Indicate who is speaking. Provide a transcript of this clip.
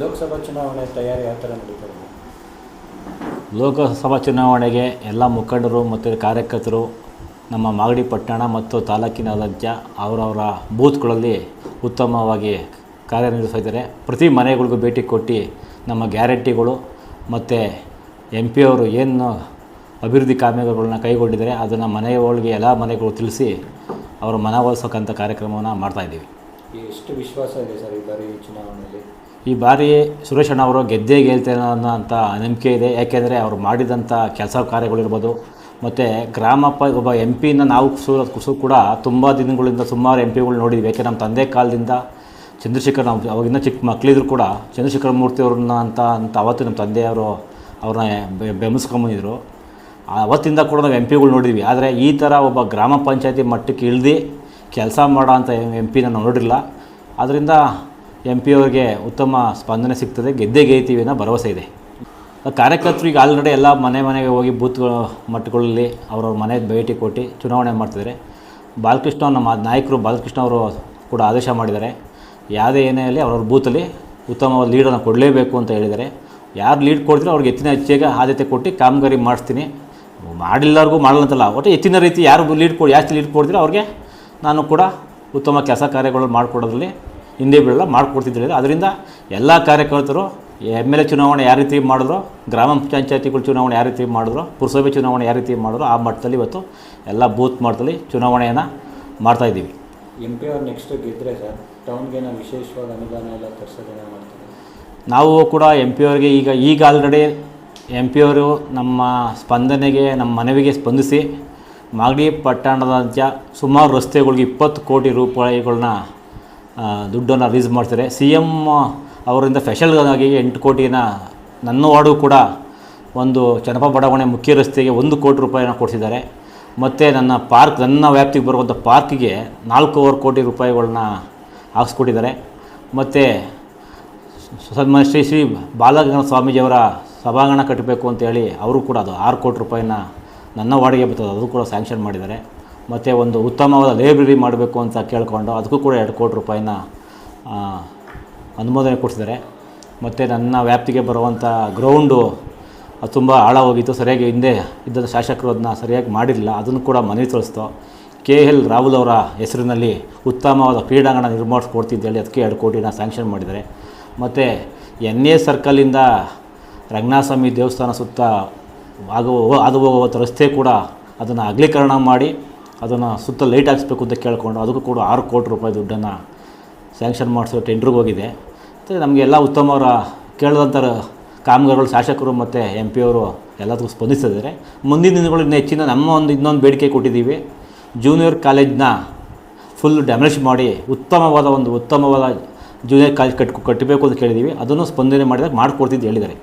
Speaker 1: ಲೋಕಸಭಾ ಚುನಾವಣೆ ತಯಾರಿ ಯಾವ ಥರ
Speaker 2: ಲೋಕಸಭಾ ಚುನಾವಣೆಗೆ ಎಲ್ಲ ಮುಖಂಡರು ಮತ್ತು ಕಾರ್ಯಕರ್ತರು ನಮ್ಮ ಮಾಗಡಿ ಪಟ್ಟಣ ಮತ್ತು ತಾಲೂಕಿನಾದ್ಯಂತ ಅವರವರ ಬೂತ್ಗಳಲ್ಲಿ ಉತ್ತಮವಾಗಿ ಕಾರ್ಯನಿರ್ವಹಿಸಿದ್ದಾರೆ ಪ್ರತಿ ಮನೆಗಳಿಗೂ ಭೇಟಿ ಕೊಟ್ಟು ನಮ್ಮ ಗ್ಯಾರಂಟಿಗಳು ಮತ್ತು ಎಂ ಪಿ ಅವರು ಏನು ಅಭಿವೃದ್ಧಿ ಕಾಮಗಾರಿಗಳನ್ನ ಕೈಗೊಂಡಿದ್ದಾರೆ ಅದನ್ನು ಮನೆಯೊಳಗೆ ಎಲ್ಲ ಮನೆಗಳು ತಿಳಿಸಿ ಅವರು ಮನವೊಲಿಸೋಕ್ಕಂಥ ಕಾರ್ಯಕ್ರಮವನ್ನು ಮಾಡ್ತಾಯಿದ್ದೀವಿ
Speaker 1: ಎಷ್ಟು ವಿಶ್ವಾಸ ಇದೆ ಸರ್ ಈ ಬಾರಿ ಚುನಾವಣೆಯಲ್ಲಿ?
Speaker 2: ಈ ಬಾರಿ ಸುರೇಶ್ ಅಣ್ಣ ಅವರು ಗೆದ್ದೇ ಗೆಲ್ತೇನೆ ಅನ್ನೋ ಅಂತ ನಂಬಿಕೆ ಇದೆ. ಯಾಕೆಂದರೆ ಅವರು ಮಾಡಿದಂಥ ಕೆಲಸ ಕಾರ್ಯಗಳಿರ್ಬೋದು, ಮತ್ತು ಗ್ರಾಮ ಪ, ಒಬ್ಬ ಎಂ ಪಿನ ನಾವು ಕುಸು ಕೂಡ ತುಂಬ ದಿನಗಳಿಂದ ಸುಮಾರು ಎಂ ಪಿಗಳು ನೋಡಿದ್ವಿ. ಯಾಕೆ ನಮ್ಮ ತಂದೆ ಕಾಲದಿಂದ ಚಂದ್ರಶೇಖರ್ ನಾವು ಅವಾಗಿನ್ನ ಚಿಕ್ಕ ಮಕ್ಕಳಿದ್ರು ಕೂಡ ಚಂದ್ರಶೇಖರ ಮೂರ್ತಿ ಅವ್ರನ್ನ ಅಂತ ಅಂತ ಅವತ್ತು ನಮ್ಮ ತಂದೆಯವರು ಅವ್ರನ್ನ ಬೆ- ಬೆಂಬಲಿಸ್ಕೊಂಬಂದಿದ್ರು ಅವತ್ತಿಂದ ಕೂಡ ನಾವು ಎಂ ಪಿಗಳು ನೋಡಿದ್ವಿ. ಆದರೆ ಈ ಥರ ಒಬ್ಬ ಗ್ರಾಮ ಪಂಚಾಯತಿ ಮಟ್ಟಕ್ಕೆ ಇಳಿದು ಕೆಲಸ ಮಾಡೋ ಅಂಥ ಎಂ ಪಿನ ನೋಡಿರಲಿಲ್ಲ. ಆದ್ದರಿಂದ ಎಂ ಪಿ ಅವ್ರಿಗೆ ಉತ್ತಮ ಸ್ಪಂದನೆ ಸಿಗ್ತದೆ, ಗೆದ್ದೇ ಗೆಯ್ತೀವಿ ಅನ್ನೋ ಭರವಸೆ ಇದೆ. ಕಾರ್ಯಕರ್ತರು ಈಗ ಆಲ್ರೆಡಿ ಎಲ್ಲ ಮನೆ ಮನೆಗೆ ಹೋಗಿ ಬೂತ್ಗಳು ಮಟ್ಟಗಳಲ್ಲಿ ಅವ್ರವ್ರ ಮನೆ ಭೇಟಿ ಕೊಟ್ಟು ಚುನಾವಣೆ ಮಾಡ್ತಿದ್ದಾರೆ. ಬಾಲಕೃಷ್ಣ ನಮ್ಮ ನಾಯಕರು ಬಾಲಕೃಷ್ಣ ಅವರು ಕೂಡ ಆದೇಶ ಮಾಡಿದ್ದಾರೆ. ಯಾವುದೇ ಏನೇ ಇರಲಿ ಅವ್ರವ್ರ ಬೂತಲ್ಲಿ ಉತ್ತಮವಾದ ಲೀಡನ್ನು ಕೊಡಲೇಬೇಕು ಅಂತ ಹೇಳಿದ್ದಾರೆ. ಯಾರು ಲೀಡ್ ಕೊಡ್ತೀರೋ ಅವ್ರಿಗೆ ಹೆಚ್ಚಿನ ಹೆಚ್ಚಿಗೆ ಆದ್ಯತೆ ಕೊಟ್ಟು ಕಾಮಗಾರಿ ಮಾಡಿಸ್ತೀನಿ. ಮಾಡಿಲ್ಲವ್ರಿಗೂ ಮಾಡಲ್ಲ ಅಂತಲ್ಲ ಒಟ್ಟು ಹೆಚ್ಚಿನ ರೀತಿ ಯಾರು ಲೀಡ್ ಕೊಡಿ ಜಾಸ್ತಿ ಲೀಡ್ ಕೊಡ್ತೀರೋ ಅವ್ರಿಗೆ ನಾನು ಕೂಡ ಉತ್ತಮ ಕೆಲಸ ಕಾರ್ಯಗಳು ಮಾಡಿಕೊಡೋದ್ರಲ್ಲಿ ಹಿಂದೆ ಬೀಳಲ್ಲ ಮಾಡಿಕೊಡ್ತಿದ್ದಿಲ್ಲ ಅದರಿಂದ ಎಲ್ಲ ಕಾರ್ಯಕರ್ತರು ಎಂ ಎಲ್ ಎ ಚುನಾವಣೆ ಯಾವ ರೀತಿ ಮಾಡಿದ್ರು ಗ್ರಾಮ ಪಂಚಾಯತಿಗಳ ಚುನಾವಣೆ ಯಾವ ರೀತಿ ಮಾಡಿದ್ರು ಪುರಸಭೆ ಚುನಾವಣೆ ಯಾವ ರೀತಿ ಮಾಡಿದ್ರು ಆ ಮಟ್ಟದಲ್ಲಿ ಇವತ್ತು ಎಲ್ಲ ಬೂತ್ ಮಟ್ಟದಲ್ಲಿ ಚುನಾವಣೆಯನ್ನು ಮಾಡ್ತಾಯಿದ್ದೀವಿ
Speaker 1: ಎಂ ಪಿ ಅವ್ರು ನೆಕ್ಸ್ಟ್ ಗೆದ್ದರೆ ಸರ್ ಟೌನ್ಗೆ ನಾವು ವಿಶೇಷವಾದ ಅನುದಾನ ಎಲ್ಲ ತರಿಸೋದೇನೋ ಮಾಡ್ತೀವಿ
Speaker 2: ನಾವು ಕೂಡ ಎಂ ಪಿ ಅವ್ರಿಗೆ ಈಗ ಈಗ ಆಲ್ರೆಡಿ ಎಂ ಪಿ ಅವರು ನಮ್ಮ ಸ್ಪಂದನೆಗೆ ನಮ್ಮ ಮನವಿಗೆ ಸ್ಪಂದಿಸಿ ಮಾಗಡಿ ಪಟ್ಟಣದ ಸುಮಾರು ರಸ್ತೆಗಳಿಗೆ ಇಪ್ಪತ್ತು ಕೋಟಿ ರೂಪಾಯಿಗಳನ್ನ ದುಡ್ಡನ್ನು ರಿಲೀಸ್ ಮಾಡ್ತಾರೆ. ಸಿ ಎಂ ಅವರಿಂದ ಸ್ಪೆಷಲ್ಗಾಗಿ ಎಂಟು ಕೋಟಿನ ನನ್ನ ವಾರ್ಡು ಕೂಡ ಒಂದು ಚನ್ನಪ್ಪ ಬಡಾವಣೆ ಮುಖ್ಯ ರಸ್ತೆಗೆ ಒಂದು ಕೋಟಿ ರೂಪಾಯಿನ ಕೊಡಿಸಿದ್ದಾರೆ. ಮತ್ತು ನನ್ನ ಪಾರ್ಕ್ ನನ್ನ ವ್ಯಾಪ್ತಿಗೆ ಬರುವಂಥ ಪಾರ್ಕಿಗೆ ನಾಲ್ಕೂವರೆ ಕೋಟಿ ರೂಪಾಯಿಗಳನ್ನ ಹಾಕ್ಸ್ಕೊಟ್ಟಿದ್ದಾರೆ. ಮತ್ತು ಸನ್ಮಾನ ಶ್ರೀ ಶ್ರೀ ಬಾಲಗಂಗ ಸ್ವಾಮೀಜಿಯವರ ಸಭಾಂಗಣ ಕಟ್ಟಬೇಕು ಅಂತೇಳಿ ಅವರು ಕೂಡ ಅದು ಆರು ಕೋಟಿ ರೂಪಾಯಿನ ನನ್ನ ವಾರ್ಡಿಗೆ ಬರ್ತದೆ. ಅದು ಕೂಡ ಸ್ಯಾಂಕ್ಷನ್ ಮಾಡಿದ್ದಾರೆ. ಮತ್ತು ಒಂದು ಉತ್ತಮವಾದ ಲೈಬ್ರರಿ ಮಾಡಬೇಕು ಅಂತ ಕೇಳಿಕೊಂಡು ಅದಕ್ಕೂ ಕೂಡ ಎರಡು ಕೋಟಿ ರೂಪಾಯಿನ ಅನುಮೋದನೆ ಕೊಡಿಸಿದ್ದಾರೆ. ಮತ್ತು ನನ್ನ ವ್ಯಾಪ್ತಿಗೆ ಬರುವಂಥ ಗ್ರೌಂಡು ಅದು ತುಂಬ ಆಳ ಹೋಗಿತ್ತು ಸರಿಯಾಗಿ ಹಿಂದೆ ಇದ್ದ ಶಾಸಕರು ಅದನ್ನ ಸರಿಯಾಗಿ ಮಾಡಿರಲಿಲ್ಲ. ಅದನ್ನು ಕೂಡ ಮನವಿ ತೋರಿಸ್ತು ಕೆ ಎಲ್ ರಾಹುಲ್ ಅವರ ಹೆಸರಿನಲ್ಲಿ ಉತ್ತಮವಾದ ಕ್ರೀಡಾಂಗಣ ನಿರ್ಮಿಸ್ಕೊಡ್ತಿದ್ದೇಳಿ ಅದಕ್ಕೆ ಎರಡು ಕೋಟಿನ ಸ್ಯಾಂಕ್ಷನ್ ಮಾಡಿದ್ದಾರೆ. ಮತ್ತು ಎನ್ ಎ ಸರ್ಕಲಿಂದ ರಂಗನಾಥಸ್ವಾಮಿ ದೇವಸ್ಥಾನ ಸುತ್ತ ಆಗು ಅದು ಹೋಗುವಂಥ ರಸ್ತೆ ಕೂಡ ಅದನ್ನು ಅಗಲೀಕರಣ ಮಾಡಿ ಅದನ್ನು ಸುತ್ತ ಲೈಟ್ ಹಾಕ್ಸ್ಬೇಕು ಅಂತ ಕೇಳಿಕೊಂಡು ಅದಕ್ಕೂ ಕೂಡ ಆರು ಕೋಟಿ ರೂಪಾಯಿ ದುಡ್ಡನ್ನು ಸ್ಯಾಂಕ್ಷನ್ ಮಾಡಿಸೋ ಟೆಂಡ್ರಿಗೆ ಹೋಗಿದೆ. ಮತ್ತು ನಮಗೆ ಎಲ್ಲ ಉತ್ತಮವರ ಕೇಳಿದಂಥ ಕಾಮಗಾರಿಗಳು ಶಾಸಕರು ಮತ್ತು ಎಂ ಪಿ ಅವರು ಎಲ್ಲದಕ್ಕೂ ಸ್ಪಂದಿಸಿದ್ದಾರೆ. ಮುಂದಿನ ದಿನಗಳು ಇನ್ನು ಹೆಚ್ಚಿನ ನಮ್ಮ ಒಂದು ಇನ್ನೊಂದು ಬೇಡಿಕೆ ಕೊಟ್ಟಿದ್ದೀವಿ. ಜೂನಿಯರ್ ಕಾಲೇಜ್ನ ಫುಲ್ ಡ್ಯಾಮೇಜ್ ಮಾಡಿ ಉತ್ತಮವಾದ ಒಂದು ಉತ್ತಮವಾದ ಜೂನಿಯರ್ ಕಾಲೇಜ್ ಕಟ್ ಕಟ್ಟಬೇಕು ಅಂತ ಕೇಳಿದ್ದೀವಿ. ಅದನ್ನು ಸ್ಪಂದನೆ ಮಾಡಿದಾಗ ಮಾಡಿಕೊಡ್ತಿದ್ದು ಹೇಳಿದ್ದಾರೆ.